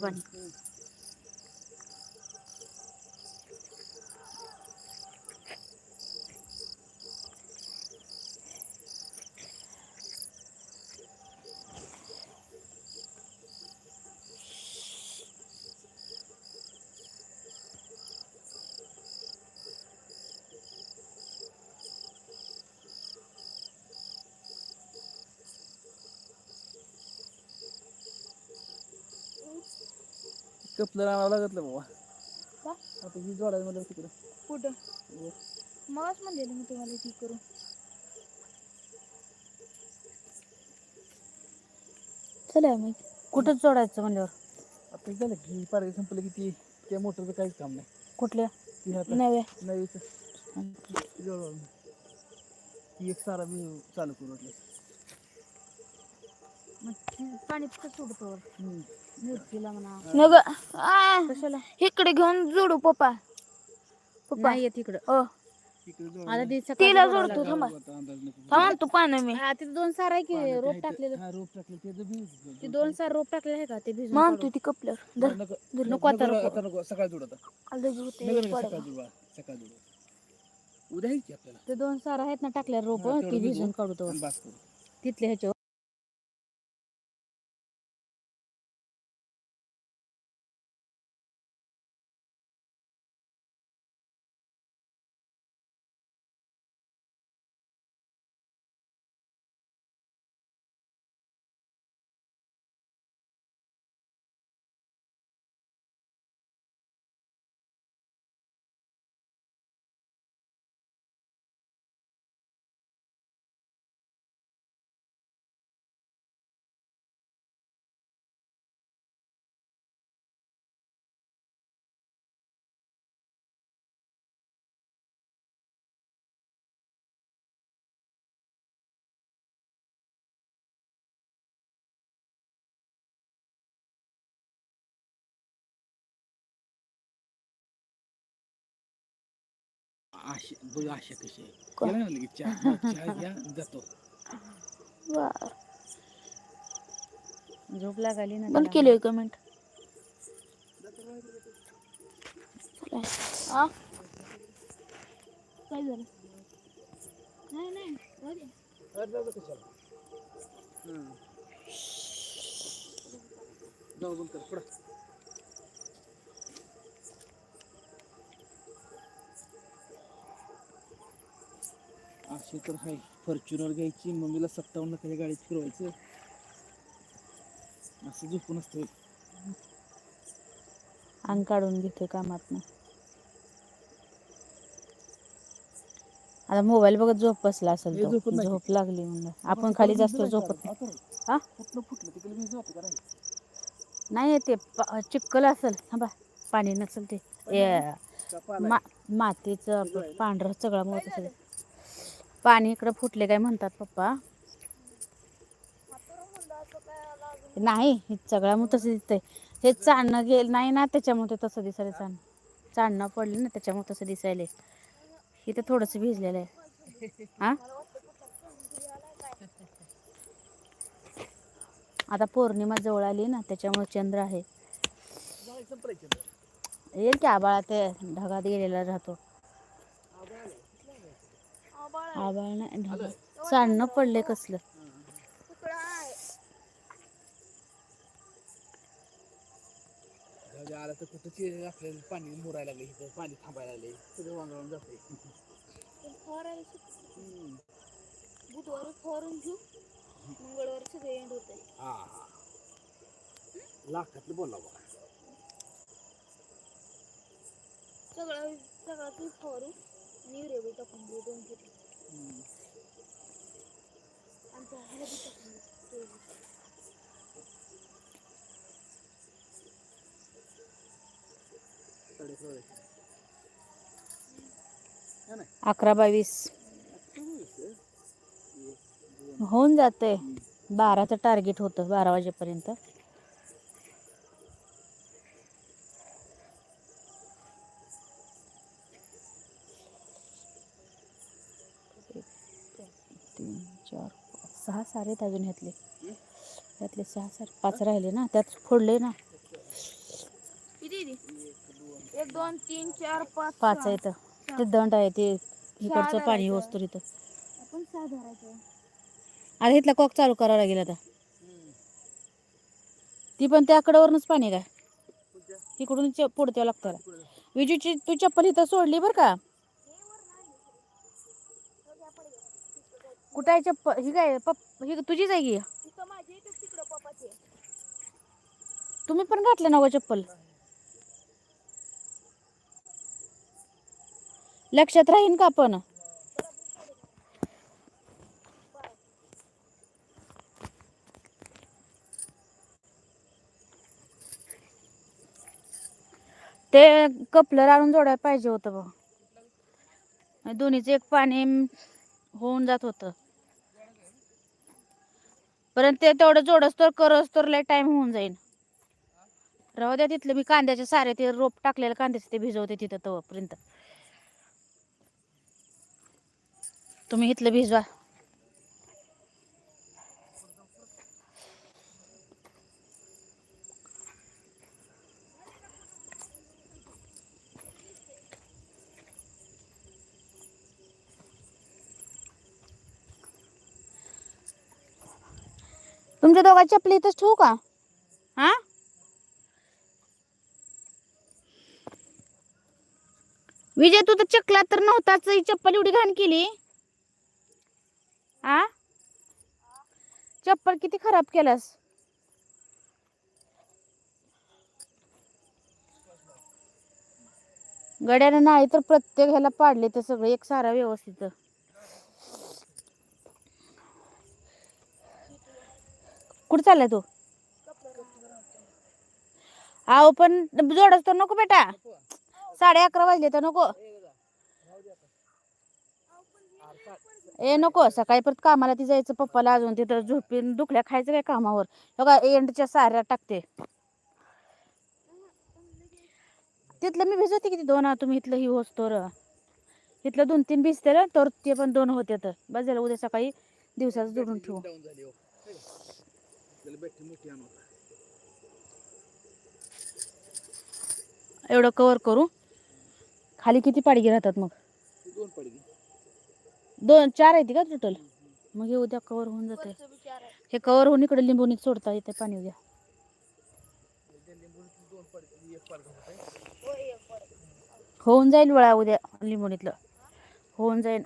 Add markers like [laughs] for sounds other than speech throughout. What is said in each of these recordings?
पण कपलं आणावं लागतलं बाबा? का? आता ही जोडायला मला तिकडं. कुठं? वर. मगच म्हणलेलं मी तुम्हाला ती करू चला मग. कुठं जोडायचं म्हणल्यावर? आता झालं की पारगी संपलं की ती त्या मोटरचं काहीच काम नाही. कुठल्या? ती आता नव्या. नवीच जोडवा ती एक सारा मी चालू करू वाटलं. पाणी कसं सोडतो? हम्म. नग इकडे घेऊन जोडू पप्पा. पप्पा. नाही येत इकडं. सकाळी तिला जोडतो. थांबा. थांबा तू पान मी. हा तिथे दोन सार आहे की रोप टाकलेलं ते- हा, रोप टाकलं. त्याचं बी ते दोन सार रोप टाकले आहे का? ते भिजून मान. तू ती कपल्यावर. धर. नको. आता नको, सकाळ जोड आता. आलं बी होते, नगर पडवा. सकाळ जोडवा सकाळ जोडवा उद्या ते दोन सार आहेत ना टाकल्या रोप हा, ती भिजून भिजवू काढू तो. आणि बास करू. तिथले ह्याच्यावर. आशे बघ आशा कशी आहे? केलं ना लगेच चहा चहा [laughs] घ्या जातो. झोप लागाली ना बंद. केली कमेंट आ काय झालं नाही नाही राहू दे. जाऊ बंद कर पुढं. तर आहे फॉर्च्युनर घ्यायची मम्मीला सत्तावन्न खाली गाडीत फिरवायचं. असं झोपून असतं अंग काढून घेते कामात आता मोबाईल बघत झोप बसला असेल. झोप लागली म्हणलं. आपण खाली जास्त झोपत नाही. ते चिक्कल असेल. थांबा. पाणी नसेल ते. मातीचं पांढरं सगळं मोठ असेल पाणी इकडं फुटले काय म्हणतात पप्पा? नाही हे सगळ्या मग तसं दिसतंय. हे चांडणं गेल नाही ना त्याच्यामुळे तसं दिसायला चाण. चाणणं पडलं ना त्याच्यामुळे तसं दिसायला इथं थोडंसं भिजलेलं आहे. हा आता पौर्णिमा जवळ आली ना त्याच्यामुळे चंद्र आहे. येईल की आबाळा ते ढगात गेलेला राहतो. आबाळ नाही पडले कसलं. आलं तर कुठं आपल्याला पाणी मुरायला लागले इथं पाणी थांबायला लागले सगळं वांगळून जाते बुधवारी फवारून घेऊ मंगळवारी सगळे एंड होते हा हा. लाखातलं बोलला बघा. सगळं सगळं तू फवारू आणि युरिया बी टाकून देऊ दोन किलो आणि त्या ह्याला बी टाकून देऊ, ते बी. साडे सोळाशे. अकरा बावीस. होऊन जाते बाराचं टार्गेट होतं बारा वाजेपर्यंत. तीन चार सहा सारे आहेत अजून ह्यातले. ह्यातले सहा सारे पाच राहिले ना त्यात फोडले ना. एक दोन तीन चार पाच पाच सहा. आहे इथं ते दंड आहे ते इकडचं. पाणी वस्तू इथं आपण सहा धरायचं. आता इथला कॉक चालू करावा लागेल आता. ती पण त्या कडेवरूनच पाणी काय? तिकडून च- पुढे द्यावं लागतं. विजूची तू चप्पल इथं सोडली बरं का? कुठं आहे चप्पल? ही काय पप ही तुझीच आहे की. तुम्ही पण घातलं नवं चप्पल? लक्षात राहीन का पण ते कपलर आणून जोडायला पाहिजे होतं बघ. दोन्हीचं एक पाणी होऊन जात होतं. परंतु ते तेवढं जोडस तर करस तर लय टाइम होऊन जाईल राहू द्या तिथलं मी कांद्याचे सारे ते रोप टाकलेलं कांद्याचे ते भिजवते तिथं तोपर्यंत तुम्ही इथलं भिजवा. तुमच्या दोघा चपली इथंच ठेवू का? हा? विजय तू तर चकला तर नव्हताच ही चप्पल एवढी घाण केली. आ? चप्पल किती खराब केलास? गड्यानं नाही तर प्रत्येक ह्याला पाडले तर सगळं एक सारा व्यवस्थित. कुठं चाललाय तू? आहो पण जोडच तर नको बेटा. साडे अकरा वाजले तर नको. ए नको. सकाळी परत कामाला ती जायचं पप्पाला अजून तिथं झोपीन दुखल्या खायचं काय कामावर? बघा एंडच्या साऱ्या टाकते. तिथलं मी भिजवते किती? दोन आ, तुम्ही इथलं ही होस तर. इथलं दोन तीन भिजते ना तर ते पण दोन होते तर. बस झालं उद्या सकाळी दिवसाचं जोडून ठेवू. हो. एवढं कवर करू. खाली किती पाडगी राहतात मग? दोन पडगी. दोन चार आहेत का टोटल मग हे उद्या कवर होऊन जाते. हे कवर होऊन इकडे लिंबून सोडता येते पाणी उद्या. होऊन जाईल वळा उद्या लिंबोणीतलं होऊन जाईल.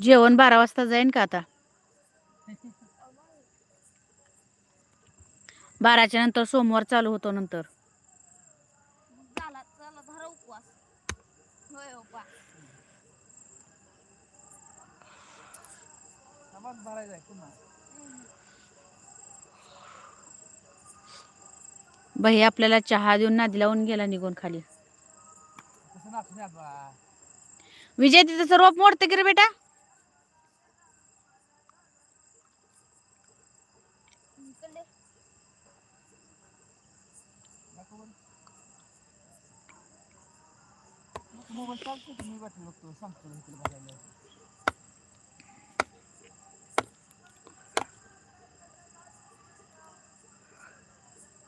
जेवण बारा वाजता जाईन का आता? बाराच्या नंतर सोमवार चालू होतो नंतर. झाला बाई आपल्याला चहा देऊन नादी लावून गेला निघून खाली. बा विजय तिथं रोप मोडते की रे बेटा? इकडे मोबाईल चालतो की मी बॅटरी बघतो सांगतो इकडे बघायला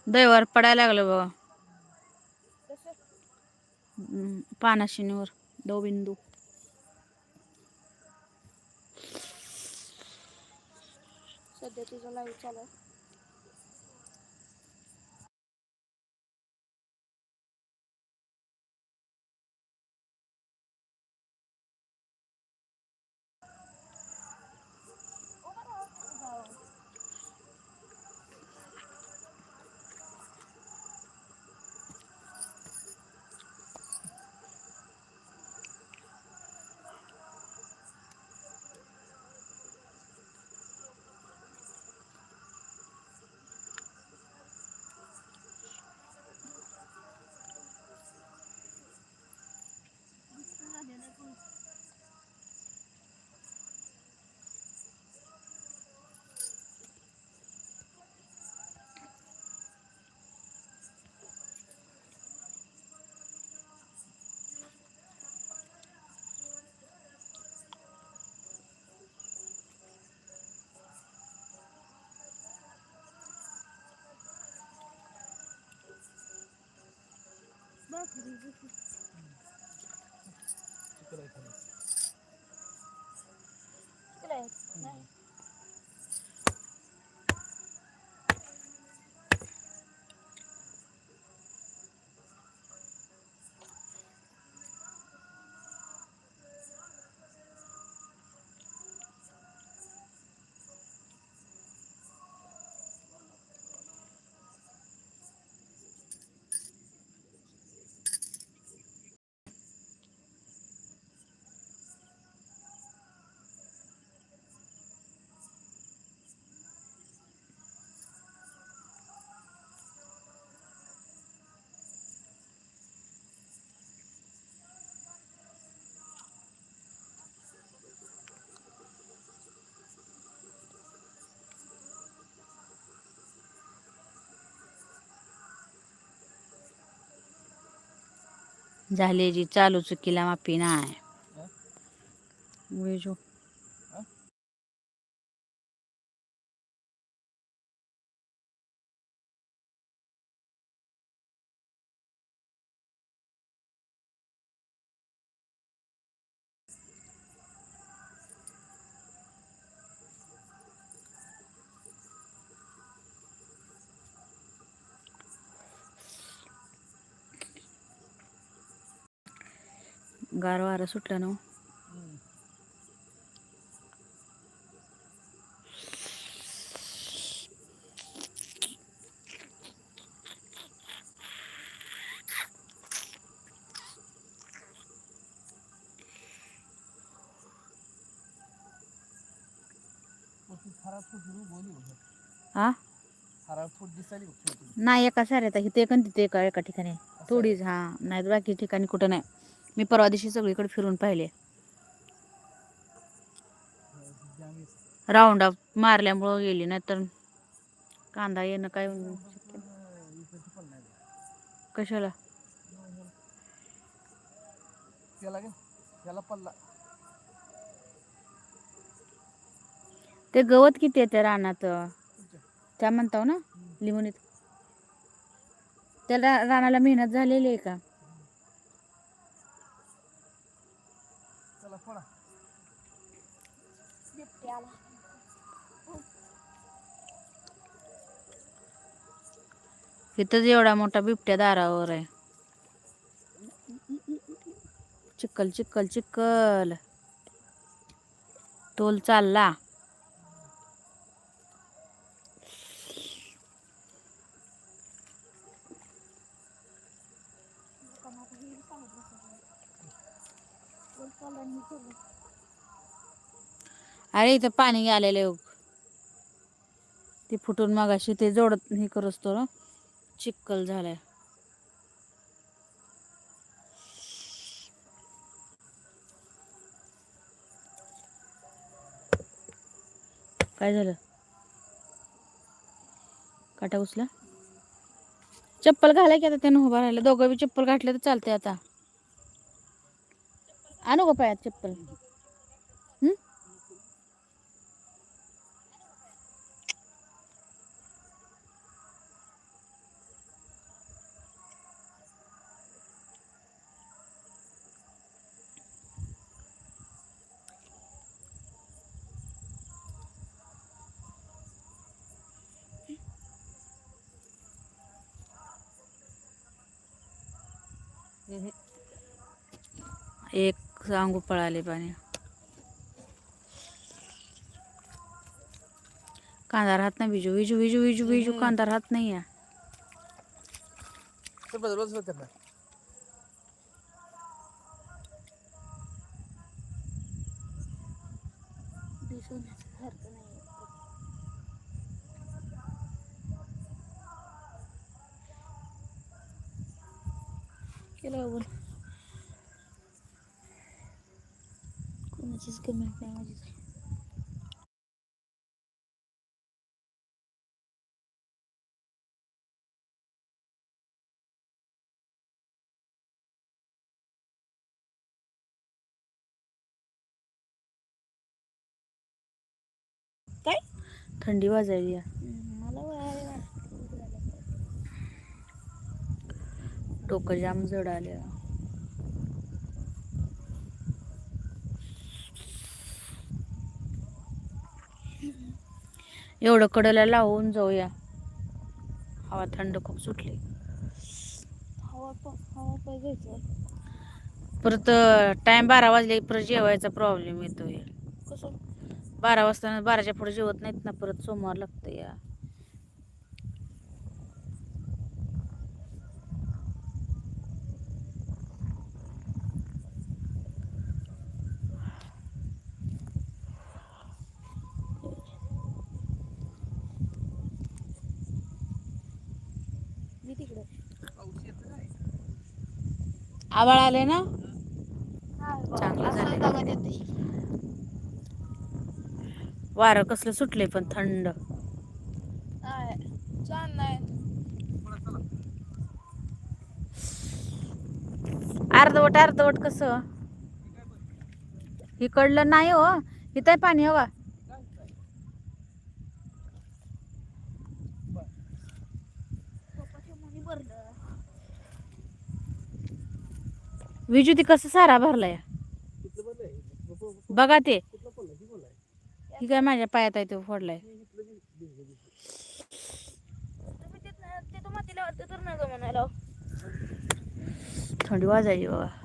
दैवार पडायला लागलं बाबा कसं हम्म, पानाशिनीवर दवबिंदू सध्या तिचा लाईव्ह चालू आहे. Bak pues, झाले जी चालू चुकीला माफी नाही. गार वारं सुटलं ना हो. हा. नाही एका साऱ्यात इथे एक तिथे एका एका ठिकाणी थोडीच हा. नाही बाकी ठिकाणी कुठं नाही. मी परवा दिवशी सगळीकडे फिरून पाहिले. राऊंड अप मारल्यामुळं गेली नाहीतर कांदा येणं काय. कशाला त्याला त्याला ते गवत किती आहे त्या रानात? त्या म्हणताव ना लिंबूनीत त्या रा- रानाला मेहनत झालेली आहे का इथंच एवढा मोठा बिबट्या दारावर आहे. चिक्कल चिक्कल चिक्कल तोल चालला. अरे इथं पाणी आलेलं आहे ते फुटून मगाशी ते जोडत हे करत ना. चिक्कल झालाय. काय झालं? काटा उचला चप्पल घालाय की आता त्यानं उभा राहिलं. दोघं बी चप्पल घातलं तर चालतंय आता. आणू का पायात चप्पल. एक सांगू पळाले पाणी कांदा राहत नाही बीजू विजू विजू विजू विजू कांदा राहत नाही आहे केलं बघून कोणाचीच कमेंट नाही माझी काय थंडी वाजायली डोकं जाम जड आले एवढं कडेला लावून जाऊया. हवा थंड खूप सुटली. परत टाइम बारा वाजले परत जेवायचा प्रॉब्लेम येतोय. कसं? बारा वाजता बाराच्या पुढे जेवत नाहीत ना परत सोमवार लागतं या मी तिकडे आवाळ आले ना? चांगलं देते वारं कसलं सुटले पण थंड. अर्धवट अर्धवट कसं? इकडलं नाही हो इथं आहे पाणी हवा. विजू ती कसं सारा भरलाय? बघा ते. ही काय माझ्या पायात आहे तो फोडलाय. थंडी वाजायची बाबा.